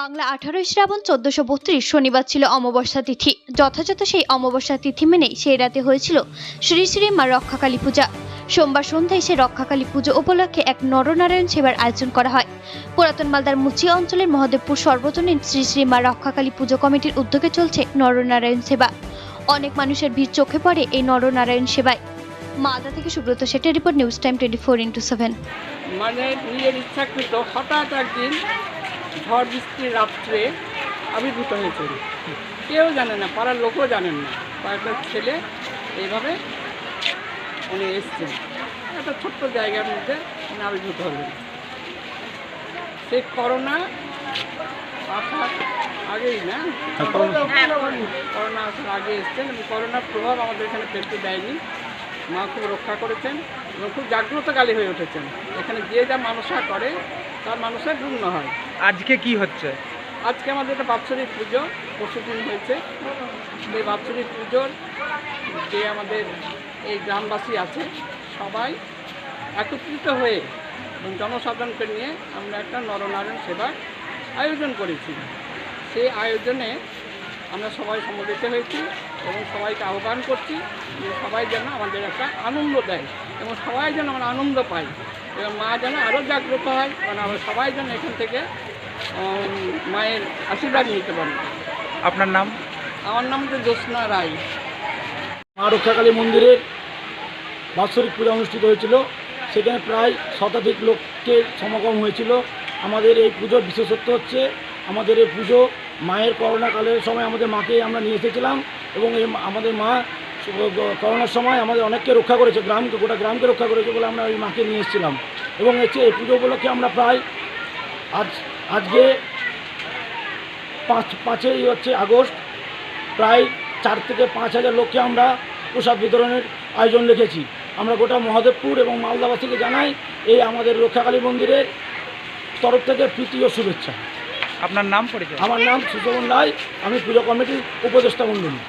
বাংলা আঠারোই শ্রাবণ চোদ্দশো বত্রিশ শনিবার ছিল অমাবস্যা তিথি। যথাযথ সেই অমাবস্যা তিথি মেনেই সেই রাতে হয়েছিল শ্রী শ্রী মা রক্ষাকালী পূজা। সোমবার সন্ধ্যায় সে রক্ষাকালী পুজো উপলক্ষে এক নরনারায়ণ সেবার আয়োজন করা হয়। পুরাতন মালদার মুচি অঞ্চলের মহাদেবপুর সর্বজনীন শ্রী শ্রী মা রক্ষাকালী পুজো কমিটির উদ্যোগে চলছে নরনারায়ণ সেবা। অনেক মানুষের ভিড় চোখে পড়ে এই নরনারায়ণ সেবায়। মালদা থেকে Subrata শেঠের report news time twenty four into seven. মানে নিজের ইচ্ছাকৃত হঠাৎ একদিন ঝড় বৃষ্টির রাত্রে আবির্ভূত হয়েছিল কেউ জানে না পাড়ার লোকও জানেন না। কয়েকটা ছেলে এইভাবে উনি এসছেন। একটা ছোট্ট জায়গার মধ্যে উনি আবির্ভূত হলেন। সেই করোনা আসার আগেই না? করোনা। আসার আগে এসছেন এবং করোনার প্রভাব আমাদের এখানে ফেলতে দেয়নি। মা খুব রক্ষা করেছেন এবং খুব জাগ্রতকালী হয়ে উঠেছেন। এখানে যে যা মানুষরা করে তার মানুষের পূর্ণ হয়। আজকে কি হচ্ছে? আজকে আমাদের একটা বাৎসরিক পুজো, পরশু দিন হয়েছে। সেই বাৎসরিক পুজোর যে আমাদের এই গ্রামবাসী আছে, সবাই একত্রিত হয়ে এবং জনসাধারণকে নিয়ে আমরা একটা নরনারায়ণ সেবার আয়োজন করেছি। সেই আয়োজনে আমরা সবাই সমবেত হয়েছি এবং সবাইকে আহ্বান করছি যে সবাই যেন আমাদের একটা আনন্দ দেয় এবং সবাই যেন আমরা আনন্দ পাই এবং মা যেন আরও জাগ্রত হয়, কারণ আমরা সবাই যেন এখান থেকে মায়ের আশীর্বাদ নিতে পারি আপনার নাম? আমার নাম হচ্ছে জ্যোৎস্না রায়। মা রক্ষাকালী মন্দিরের বাৎসরিক পূজা অনুষ্ঠিত হয়েছিল। সেখানে প্রায় শতাধিক লোককে সমাগম হয়েছিল। আমাদের এই পুজোর বিশেষত্ব হচ্ছে আমাদের এই পুজো মায়ের করোনাকালের সময় আমাদের মাকে আমরা নিয়ে এসেছিলাম এবং এই আমাদের মা করোনার সময় আমাদের অনেককে রক্ষা করেছে গ্রামকে গোটা গ্রামকে রক্ষা করেছে বলে আমরা ওই মাকে নিয়ে এসেছিলাম। এবং হচ্ছে এই পুজো উপলক্ষে আমরা প্রায় আজ আজকে পাঁচ পাঁচই হচ্ছে আগস্ট। প্রায় চার থেকে পাঁচ হাজার লোককে আমরা প্রসাদ বিতরণের আয়োজন রেখেছি। আমরা গোটা মহাদেবপুর এবং মালদাবাসীকে জানাই এই আমাদের রক্ষাকালী মন্দিরের তরফ থেকে প্রীতি ও শুভেচ্ছা। আপনার নাম পরিচয়? আমার নাম সুশোভন রায় আমি পুজো কমিটির উপদেষ্টা মণ্ডলী।